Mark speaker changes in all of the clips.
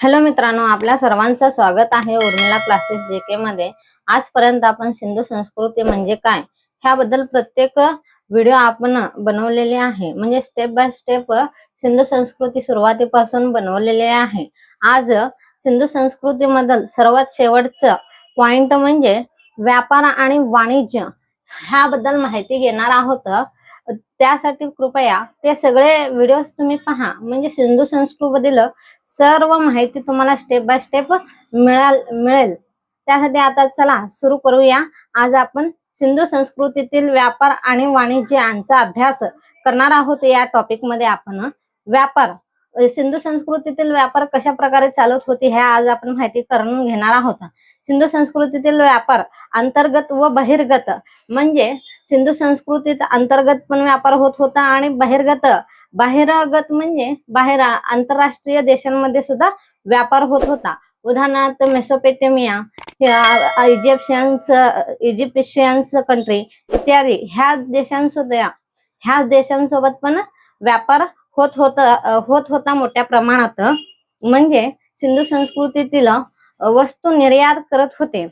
Speaker 1: Hello मित्रांनो आपल्या सर्वांचं स्वागत आहे उर्मिला क्लासेस जे के मध्ये. आजपर्यंत आपण सिंधू संस्कृती म्हणजे काय ह्याबद्दल प्रत्येक व्हिडिओ आपण बनवलेले आहे. म्हणजे स्टेप बाय स्टेप सिंधू संस्कृती सुरुवातीपासून बनवलेले आहे. आज सिंधू संस्कृतीमधील सर्वात शेवटचं पॉइंट म्हणजे व्यापार आणि वाणिज्य ह्याबद्दल माहिती घेणार आहोत. त्यासाठी कृपया ते सगळे व्हिडिओज तुम्ही पहा. म्हणजे सिंधू संस्कृतीबद्दल सर्व माहिती तुम्हाला स्टेप बाय स्टेप मिळाल मिळेल. त्यासाठी आता चला सुरू करूया. आज आपण सिंधू संस्कृतीतील व्यापार आणि वाणिज्य यांचा अभ्यास करणार आहोत. या टॉपिकमध्ये आपण व्यापार सिंधू संस्कृतीतील व्यापार कशा प्रकारे चालत होते ह्या आज आपण माहिती करून घेणार आहोत. सिंधू संस्कृतीतील व्यापार अंतर्गत व बहिर्गत म्हणजे सिंधू संस्कृतीत अंतर्गत पण व्यापार होत होता आणि बहिर्गत बाहेरगत म्हणजे बाहेर आंतरराष्ट्रीय देशांमध्ये सुद्धा व्यापार होत होता. उदाहरणार्थ मेसोपेटेमिया इजिप्शियन्स इजिप्शियन्स कंट्री इत्यादी ह्या देशांसुद्धा ह्या देशांसोबत पण व्यापार होत होत होत होता मोठ्या प्रमाणात. म्हणजे सिंधू संस्कृतीतील वस्तू निर्यात करत होते.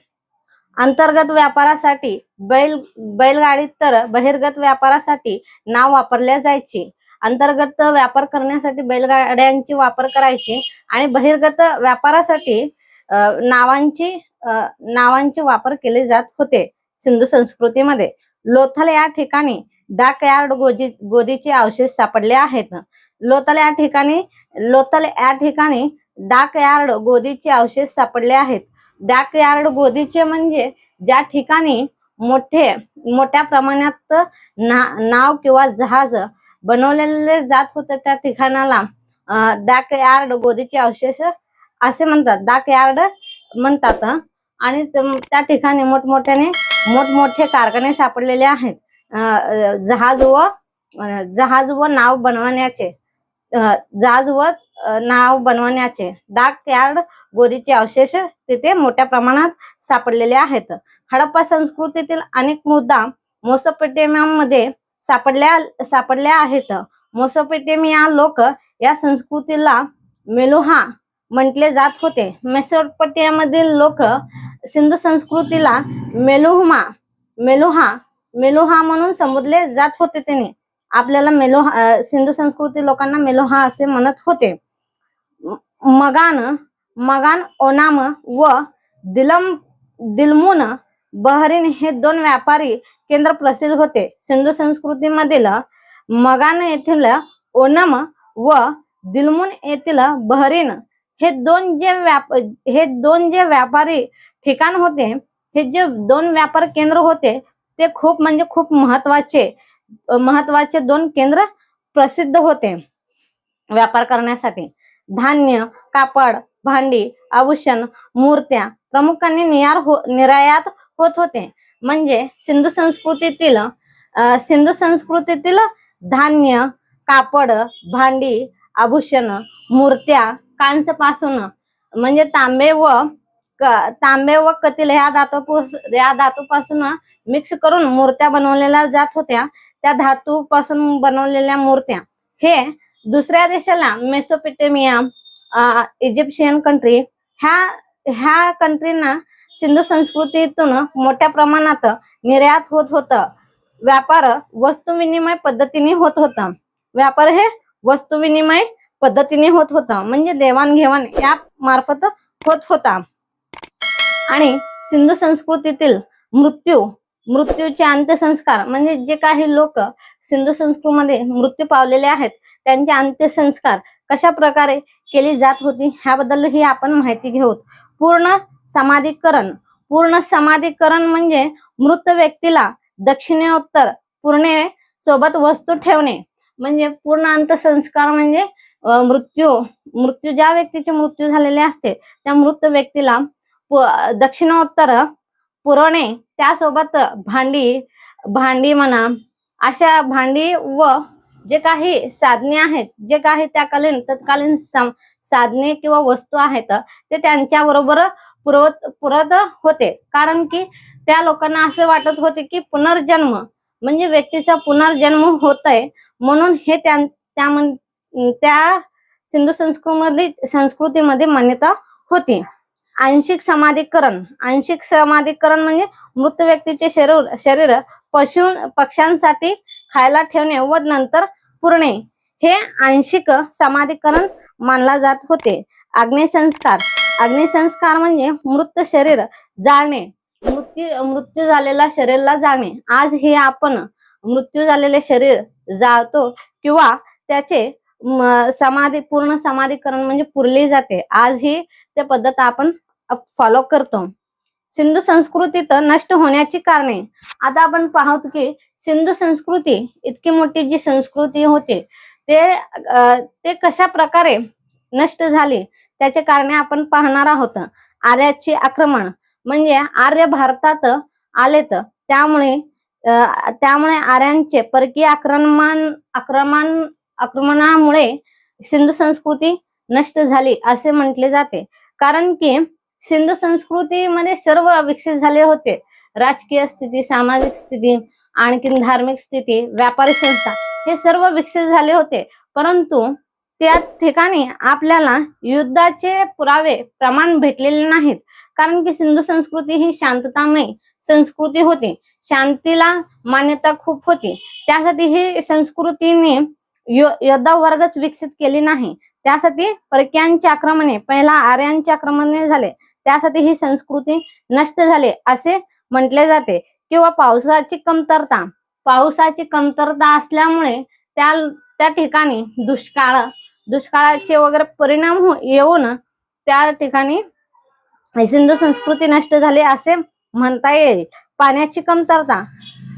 Speaker 1: अंतर्गत व्यापारासाठी बैल बैलगाडीत तर बहिर्गत व्यापारासाठी नाव वापरल्या जायची. अंतर्गत व्यापार करण्यासाठी बैलगाड्यांची वापर करायची आणि बहिर्गत व्यापारासाठी नावांची नावांचे वापर केले जात होते सिंधू संस्कृतीमध्ये. लोथल या ठिकाणी डाक यार्ड गोजी गोदीचे अवशेष सापडले आहेत. लोथल या ठिकाणी लोथल या ठिकाणी डाक यार्ड गोदीचे अवशेष सापडले आहेत. बॅकयार्ड गोदीचे म्हणजे ज्या ठिकाणी मोठे मोठ्या प्रमाणात ना नाव किंवा जहाज बनवलेले जात होते त्या ठिकाणाला बॅकयार्ड गोदीचे अवशेष असे म्हणतात. बॅकयार्ड म्हणतात. आणि त्या ठिकाणी मोठमोठ्याने मोठमोठे कारखाने सापडलेले आहेत. जहाज व जहाज व नाव बनवण्याचे. जाजवत नाव बनवण्याचे डाक यार्ड गोरीचे अवशेष तिथे मोठ्या प्रमाणात सापडलेले आहेत. हडप्पा संस्कृतीतील अनेक मुद्दा मोसोपोटेमियामध्ये सापडल्या सापडल्या आहेत. मोसोपेटेमिया लोक या संस्कृतीला मेलुहा म्हटले जात होते. मेसोपटियामधील लोक सिंधू संस्कृतीला मेलुहमा मेलुहा मेलुहा म्हणून संबोधले जात होते त्यांनी. आपल्याला मेलोहा सिंधू संस्कृती लोकांना मेलोहा असे म्हणत होते. मगान मगान ओनाम व दिलम दिलमुन बहरीन हे दोन व्यापारी केंद्र प्रसिद्ध होते. सिंधू संस्कृतीमधील मगान येथील ओनम व दिलमुन येथील बहरीन हे दोन जे व्याप हे दोन जे व्यापारी ठिकाण होते हे जे दोन व्यापार केंद्र होते ते खूप म्हणजे खूप महत्त्वाचे महत्त्वाचे दोन केंद्र प्रसिद्ध होते. व्यापार करण्यासाठी धान्य कापड भांडी आभूषण मूर्त्या प्रमुखांनी निर्यात हो निर्यात होत होते. म्हणजे सिंधू संस्कृतीतील सिंधू संस्कृतीतील धान्य कापड भांडी आभूषण मूर्त्या कांसपासून म्हणजे तांबे व क- तांबे व कतील ह्या धातू या धातूपासून मिक्स करून मूर्त्या बनवलेल्या जात होत्या. त्या धातूपासून बनवलेल्या मूर्त्या. हे दुसऱ्या देशाला मेसोपिटेमिया अ, इजिप्शियन कंट्री ह्या ह्या कंट्रीना सिंधू संस्कृतीतून मोठ्या प्रमाणात निर्यात होत होतं. व्यापार वस्तू विनिमय पद्धतीने होत होता. व्यापार हे वस्तू विनिमय पद्धतीने होत होता. म्हणजे देवाणघेवाण या मार्फत होत होता. आणि सिंधू संस्कृतीतील मृत्यू मृत्यूचे अंत्यसंस्कार म्हणजे जे काही लोक सिंधू संस्कृतीमध्ये मृत्यू पावलेले आहेत त्यांचे अंत्यसंस्कार कशा प्रकारे केली जात होती ह्याबद्दलही आपण माहिती घेऊ. पूर्ण समाधीकरण पूर्ण समाधीकरण म्हणजे मृत व्यक्तीला दक्षिणोत्तर पूर्णे सोबत वस्तू ठेवणे म्हणजे पूर्ण अंत्यसंस्कार म्हणजे मृत्यू मृत्यू ज्या व्यक्तीचे मृत्यू झालेले असते त्या मृत व्यक्तीला दक्षिणोत्तर पुरवणे त्यासोबत भांडी भांडी म्हणा अशा भांडी व जे काही साधने आहेत जे काही त्याकालीन तत्कालीन साधने किंवा वस्तू आहेत ते त्यांच्या बरोबर पुरवत पुरत होते. कारण की त्या लोकांना असे वाटत होते की पुनर्जन्म म्हणजे व्यक्तीचा पुनर्जन्म होत आहे म्हणून हे त्या त्या सिंधू संस्कृतीमध्ये संस्कृतीमध्ये मान्यता होती. आंशिक समाधीकरण. आंशिक समाधीकरण म्हणजे मृत व्यक्तीचे शरीर शरीर पशु पक्ष्यांसाठी खायला ठेवणे व नंतर पुरणे. हे आंशिक समाधीकरण मानला जात होते. अग्निसंस्कार. अग्निसंस्कार म्हणजे मृत शरीर जाळणे. मृत्यू मृत्यू झालेला शरीरला जाळणे. आज हे आपण मृत्यू झालेले शरीर जाळतो किंवा त्याचे समाधी पूर्ण समाधीकरण म्हणजे पुरली जाते. आज ही ते पद्धत आपण फॉलो करतो. सिंधू संस्कृतीत नष्ट होण्याची कारणे. आता आपण पाहतो की सिंधू संस्कृती इतकी मोठी जी संस्कृती होती ते ते कशा प्रकारे नष्ट झाली त्याचे कारणे आपण पाहणार आहोत. आर्याचे आक्रमण म्हणजे आर्य भारतात आलेत. त्यामुळे त्यामुळे आर्यांचे परकीय आक्रमण आक्रमण आक्रमणामुळे सिंधू संस्कृती नष्ट झाली असे म्हटले जाते. कारण की सिंधू संस्कृतीमध्ये सर्व विकसित झाले होते. राजकीय स्थिती सामाजिक स्थिती आणखीन धार्मिक स्थिती व्यापारी संस्था हे सर्व विकसित झाले होते. परंतु त्या ठिकाणी आपल्याला युद्धाचे पुरावे प्रमाण भेटलेले नाहीत. कारण की सिंधू संस्कृती ही शांततामय संस्कृती होती. शांतीला मान्यता खूप होती. त्यासाठी ही संस्कृतीने यो- योद्धा वर्गच विकसित केली नाही. त्यासाठी परक्यांचे आक्रमणे पहिला आर्यांचे आक्रमणे झाले. त्यासाठी ही संस्कृती नष्ट झाली असे म्हटले जाते. किंवा पावसाची कमतरता. पावसाची कमतरता असल्यामुळे त्या त्या ठिकाणी दुष्काळ दुष्काळाचे वगैरे परिणाम हो- येऊन त्या ठिकाणी सिंधू संस्कृती नष्ट झाली असे म्हणता येईल. पाण्याची कमतरता.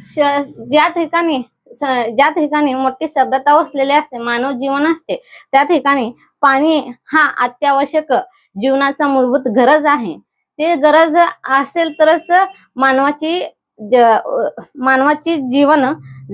Speaker 1: श- ज्या ठिकाणी ज्या ठिकाणी मोठी सभ्यता वसलेली असते मानव जीवन असते त्या ठिकाणी पाणी हा अत्यावश्यक जीवनाचा मूलभूत गरज आहे. ते गरज असेल तरच मानवाची मानवाची जीवन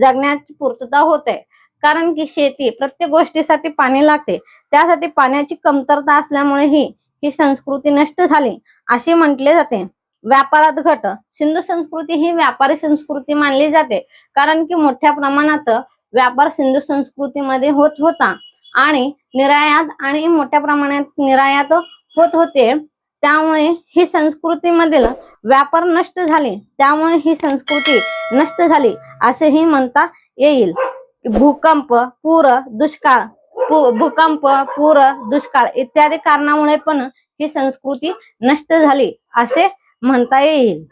Speaker 1: जगण्याची पूर्तता होते. कारण की शेती प्रत्येक गोष्टीसाठी पाणी लागते. त्यासाठी पाण्याची कमतरता असल्यामुळे ही ही संस्कृती नष्ट झाली असे म्हटले जाते. व्यापारात घट. सिंधू संस्कृती ही व्यापारी संस्कृती मानली जाते. कारण की मोठ्या प्रमाणात व्यापार सिंधू संस्कृतीमध्ये होत होता. आणि निर्यात आणि मोठ्या प्रमाणात निर्यात होत होते. त्यामुळे ही संस्कृतीमधील व्यापार नष्ट झाले. त्यामुळे ही संस्कृती नष्ट झाली असेही म्हणता येईल. भूकंप पूर दुष्काळ पू- भूकंप पूर दुष्काळ इत्यादी कारणामुळे पण ही संस्कृती नष्ट झाली असे म्हणता येईल.